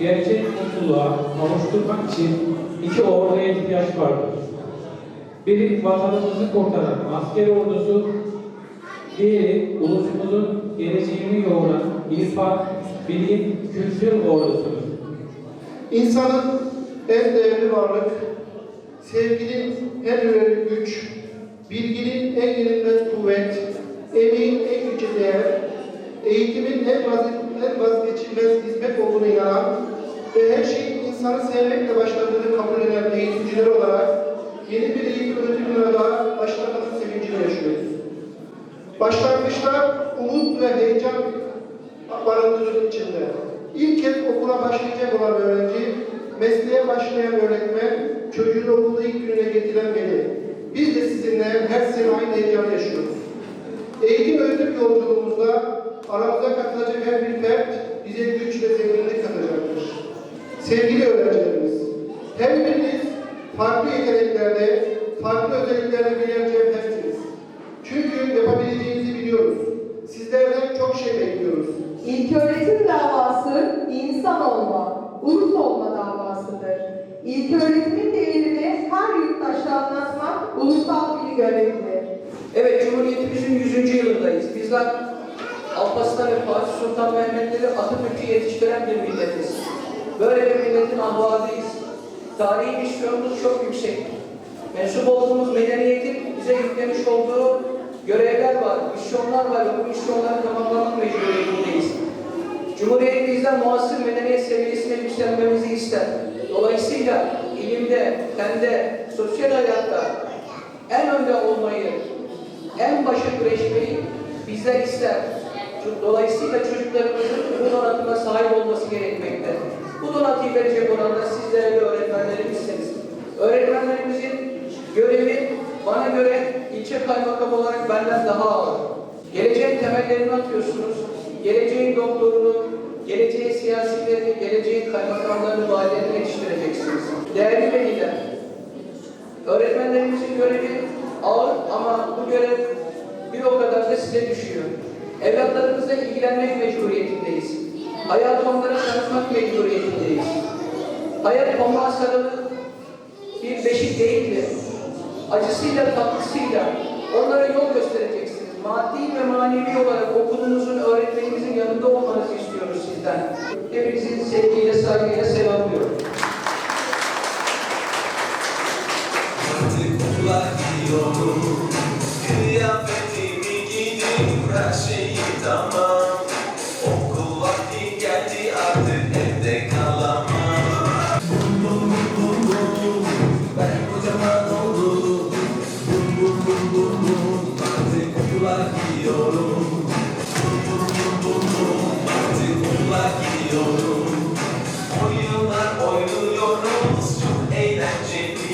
Gerçek mutluluğa kavuşturmak için iki orduya ihtiyaç vardır. Biri vatanımızı kurtaran asker ordusu, diğeri ulusumuzun geleceğini yoğuran irfan, bilim, kültür ordusudur. İnsanın en değerli varlık, sevginin en önemli güç, bilginin en yenilmez kuvvet, emeğin en yüce değer, eğitimin en, vaz her şeyin insanı sevmekle başladığını kabul eden eğitimciler olarak yeni bir eğitim öğretim yılına daha başlamanın sevincini yaşıyoruz. Başlangıçta umut ve heyecan barındırır içinde. İlk kez okula başlayacak olan öğrenci, mesleğe başlayan öğretmen, çocuğunu okulda ilk gününe getiren veli. Biz de sizinle her sene aynı heyecanı yaşıyoruz. Eğitim öğretim yolculuğumuzda aramıza katılacak her bir fert bize güç ve zenginlik. Sevgili öğrencilerimiz, her biriniz farklı yeteneklerde, farklı özelliklerde birer cevhersiniz. Çünkü yapabileceğinizi biliyoruz. Sizlerden çok şey bekliyoruz. İlköğretim davası insan olma, ulus olma davasıdır. İlköğretimin değerini her yurttaşa anlatmak ulusal bir görevdir. Evet, Cumhuriyetimizin 100. yılındayız. Bizler Alparslan ve Fatih Sultan Mehmetleri Atatürk'ü yetiştiren bir milletiz. Böyle bir milletin ahvalıyız. Tarihi misyonumuz çok yüksek. Mensup olduğumuz medeniyetin bize yüklemiş olduğu görevler var, misyonlar var ve bu misyonları tamamlamak mecburiyetindeyiz. Cumhuriyet bizden muasır medeniyet seviyesine yükselmemizi ister. Dolayısıyla ilimde, fende, sosyal hayatta en önde olmayı, en başa güreşmeyi bizler ister. Dolayısıyla çocuklarımızın bu donatına sahip olması gerekmekte. Bu donatıyı verecek olan da siz değerli öğretmenlerimizsiniz. Öğretmenlerimizin görevi bana göre ilçe kaymakam olarak benden daha ağır. Geleceğin temellerini atıyorsunuz. Geleceğin doktorunu, geleceğin siyasilerini, geleceğin kaymakamlarını, valilerini yetiştireceksiniz. Değerli veliler, Öğretmenlerimizin görevi ağır ama bu görev bir o kadar da size düşüyor. Evlatlarımızla ilgilenmek mecburiyetindeyiz. Hayat onlara sarılmak mecburiyetindeyiz. Hayat onlara sarılı bir beşik değil de acısıyla tatlısıyla onlara yol göstereceksiniz. Maddi ve manevi olarak okulunuzun, öğretmeninizin yanında olmanızı istiyoruz sizden. Hepinizi sevgiyle, saygıyla selamlıyorum. Kıyafetimi giydim, her şeyi tamam. giyiyorum Artık bunlar giyiyorum Oyunlar oynuyoruz. Çok eğlenceli.